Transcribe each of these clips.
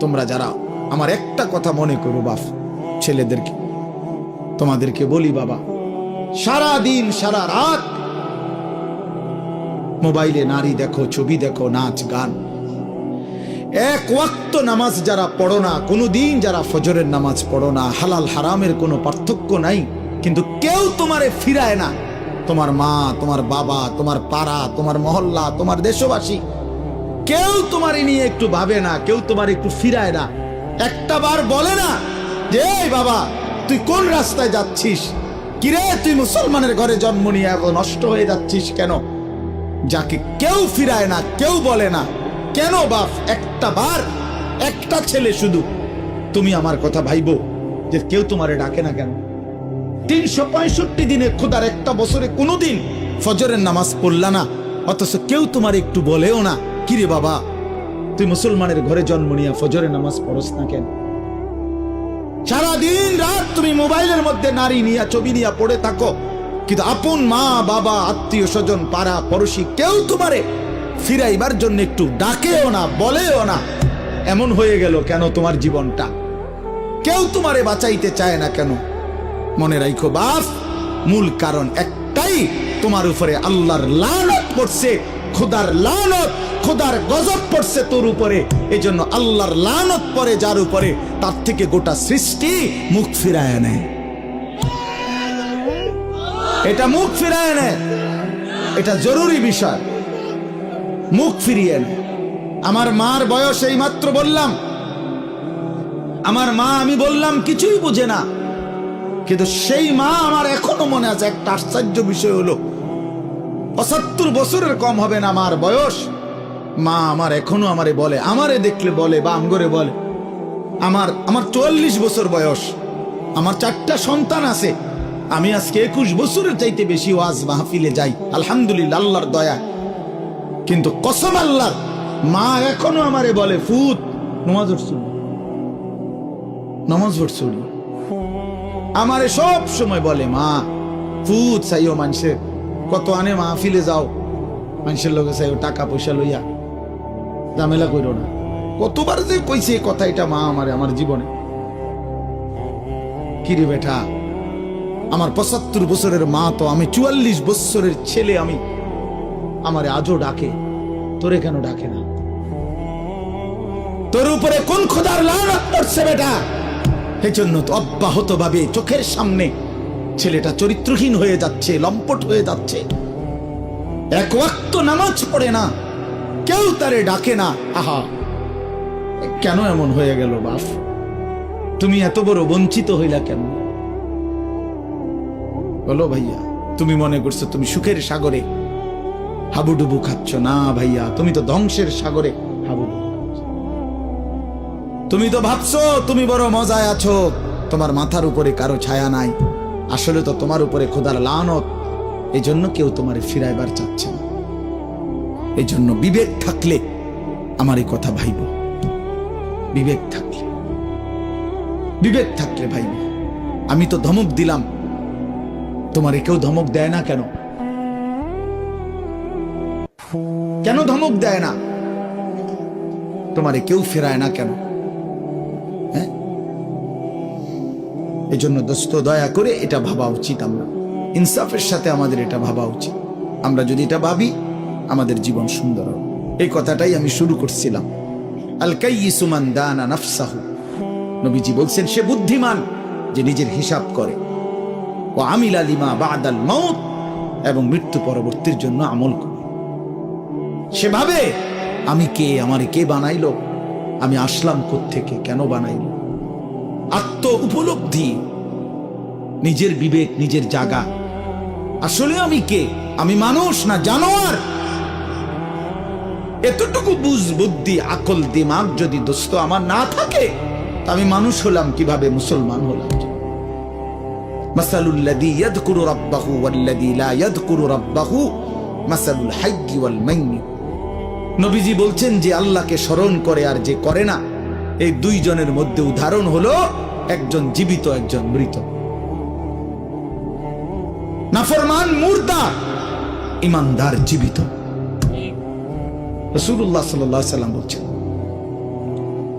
তোমরা যারা আমার একটা কথা মনে করো বাপ, ছেলেদেরকে, তোমাদেরকে বলি বাবা সারা দিন সারা রাত মোবাইলে নারী দেখো, ছবি দেখো, নাচ, গান। এক ওয়াক্ত নামাজ যারা পড়ো না, কোনোদিন যারা ফজরের নামাজ পড়ো না, হালাল হারামের কোনো পার্থক্য নাই, কিন্তু কেউ তোমারে ফিরায় না। তোমার মা, তোমার বাবা, তোমার পাড়া, তোমার মহল্লা, তোমার দেশবাসী কেউ তোমার নিয়ে একটু ভাবে না, কেউ তোমার একটু ফিরায় না। একটা বার বলে না যে বাবা, তুই কোন রাস্তায় যাচ্ছিস? কিরে, তুই মুসলমানের ঘরে জন্ম নিয়ে নষ্ট হয়ে যাচ্ছিস কেন? যাকে কেউ ফিরায় না, কেউ বলে না। কেন বাপ, একটা বার, একটা ছেলে শুধু। তুমি আমার কথা ভাইবো যে, কেউ তোমারে ডাকে না কেন? তিনশো পঁয়ষট্টি দিনে খোদার একটা বছরে কোনোদিন ফজরের নামাজ পড়লা না, অথচ কেউ তোমার একটু বলেও না। কিরে বাবা? তুই মুসলমানের ঘরে জন্ম নিয়ে ফজরের নামাজ পড়স না কেন? সারাদিন রাত তুমি মোবাইলের মধ্যে নারী নিয়ে, ছবি নিয়ে পড়ে থাকো। কিন্তু আপন মা, বাবা, আত্মীয় স্বজন, পাড়া, পড়োশি কেউ তোমারে ফিরাইবার জন্য একটু ডাকেও না, বলেও না। এমন হয়ে গেল কেন তোমার জীবনটা? কেউ তোমারে বাঁচাইতে চায় না কেন? মনে রাখো বাপ, মূল কারণ একটাই, তোমার উপরে আল্লাহর লানত পড়ছে। খোদার লানত, খোদার গজব পড়ছে তোর উপরে। এই জন্য আল্লাহর লানত পরে যার উপরে তার থেকে গোটা সৃষ্টি মুখ ফিরায় নেয়। এটা মুখ ফিরায় নেয়। এটা জরুরি বিষয়। মুখ ফিরিয়ে আমার মার বয়স এই মাত্র বললাম। আমার মা, আমি বললাম, কিছুই বুঝে না। কিন্তু সেই মা আমার এখনও মনে আছে, একটা আশ্চর্য বিষয় হলো পঁচাত্তর বছরের কম হবে না আমার বয়স? মা আমার এখনও আমারে বলে, আমারে দেখলে বলে বা আমগরে বলে। আমার আমার চুয়াল্লিশ বছর বয়স। আমার চারটা সন্তান আছে। আমি আজকে একুশ বছরের চাইতে বেশি ওয়াজ মাহফিলে যাই। আলহামদুলিল্লাহ, আল্লাহর দয়া। কিন্তু কসম আল্লাহ, মা এখনও আমারে বলে, ফুত, নমাজ নমাজ আমারে সব সময় বলে, মা, ফুত চাইও মানুষের কত আনে মাহফিলে যাও? মানুষের লোকে চাইও টাকা পয়সা লইয়া। ঝামেলা করো না। কতবার যে কইছে কথা, এটা মা আমারে, আমার জীবনে। কিরে বেটা, আমার পঁচাত্তর বছরের মা তো আমি, চুয়াল্লিশ বছরের ছেলে আমি। আমারে আজও ডাকে, তোরে কেন ডাকে না? তোর উপরে কোন খোদার লাল পড়ছে বেটা? এই জন্য তো অব্যাহত ভাবে চোখের সামনে ছেলেটা চরিত্রহীন হয়ে যাচ্ছে, লম্পট হয়ে যাচ্ছে। এক ওয়াক্ত নামাজ পড়ে না, কেউ তারে ডাকে না। আহা, কেন এমন হয়ে গেল বাপ? তুমি এত বড় বঞ্চিত হইলা কেন? বলো ভাইয়া, তুমি মনে করছ তুমি সুখের সাগরে হাবুডুবু খাচ্ছ? না ভাইয়া, তুমি তো ধ্বংসের সাগরে হাবুডুবু তুমি তো ভাবছ তুমি বড় মজায় আছো, তোমার মাথার উপরে কারও ছায়া নাই। আসলে তো তোমার উপরে খোদার লানত। এই জন্য কেউ তোমার ফিরাইবার চাচ্ছে না। এই জন্য বিবেক থাকলে আমার এই কথা ভাইব। বিবেক থাকলে। বিবেক থাকলে ভাইব। আমি তো ধমক দিলাম। তোমারে কেউ ধমক দেয় না কেন? কেন ধমক দেয় না? তোমারে কেউ ফেরায় না কেন? এই জন্য দোস্ত, দয়া করে এটা ভাবা উচিত আমরা। ইনসাফের সাথে আমাদের এটা ভাবা উচিত। আমরা যদি এটা ভাবি, আমাদের জীবন সুন্দর হবে। এই কথাটাই আমি শুরু করছিলাম। আল কাইয়িসুমান দানা নাফসাহু। নবীজি বলছেন, সে বুদ্ধিমান যে নিজের হিসাব করে। ও আমিল আলিমা বাদাল মৌত এবং মৃত্যু পরবর্তীর জন্য আমল করে। সেভাবে আমি কে, আমারে কে বানাইলো? আমি আসলাম থেকে কেন বানাইলো? আত্ম উপলব্ধি নিজের বিবেক, নিজের জাগা। আসলে আমি কে? আমি মানুষ না জানোয়ার? এতটুকু বুঝ, বুদ্ধি, আকল, দিমাগ যদি দোস্ত আমার না থাকে আমি মানুষ হলাম, কীভাবে মুসলমান হলাম? নবীজি বলছেন যে আল্লাহকে স্মরণ করে আর যে করে না, এই দুইজনের মধ্যে উদাহরণ হলো একজন জীবিত, একজন মৃত। নাফরমান মুর্দা, ইমানদার জীবিত। রসুল্লাহ সাল্লাম বলছেন,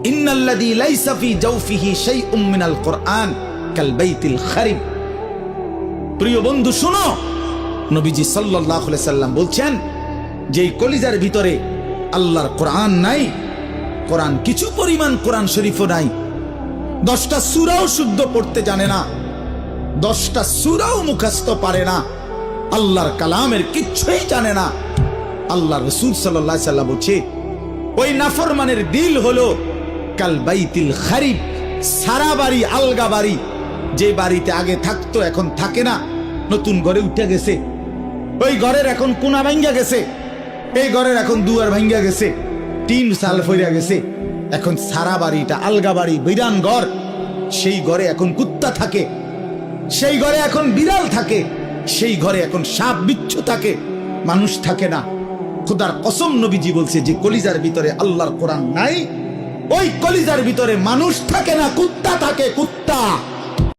ইন্নাল্লাযী লাইসা ফি জাওফিহি শাইউম মিনাল কোরআন কাল বাইতিল খারিব। প্রিয় বন্ধু, শুনো, নবীজি সাল্লাল্লাহু আলাইহি সাল্লাম বলছেন যে কলিজার ভিতরে আল্লাহর কোরআন নাই কোরআন কিছু পরিমাণ কোরআন শরীফও নাই, দশটা সুরাও শুদ্ধ পড়তে জানে না দশটা সুরাও মুখস্থ পারে না। আল্লাহর কালামের কিচ্ছুই জানে না। আল্লাহ রসুল সাল্লাম বলছে, ওই নাফরমানের দিল হলো কাল বাইতিল খারিব, সারা বাড়ি আলগা বাড়ি। যে বাড়িতে আগে থাকতো, এখন থাকে না। নতুন ঘরে উঠে গেছে। ওই ঘরের এখন কোনা ভাঙ্গা গেছে। এই ঘরের এখন দুয়ার ভাঙ্গা গেছে। টিন সাল ফইরা গেছে। এখন সারা বাড়িটা আলগা বাড়ি, বিরান ঘর। সেই ঘরে এখন কুত্তা থাকে। সেই ঘরে এখন বিড়াল থাকে, সেই ঘরে এখন সাপ বিচ্ছু থাকে, মানুষ থাকে না। খুদার কসম নবীজি বলছে যে কলিজার ভিতরে আল্লাহর কোরআন নাই, ওই কলিজার ভিতরে মানুষ থাকে না, কুত্তা থাকে, কুত্তা।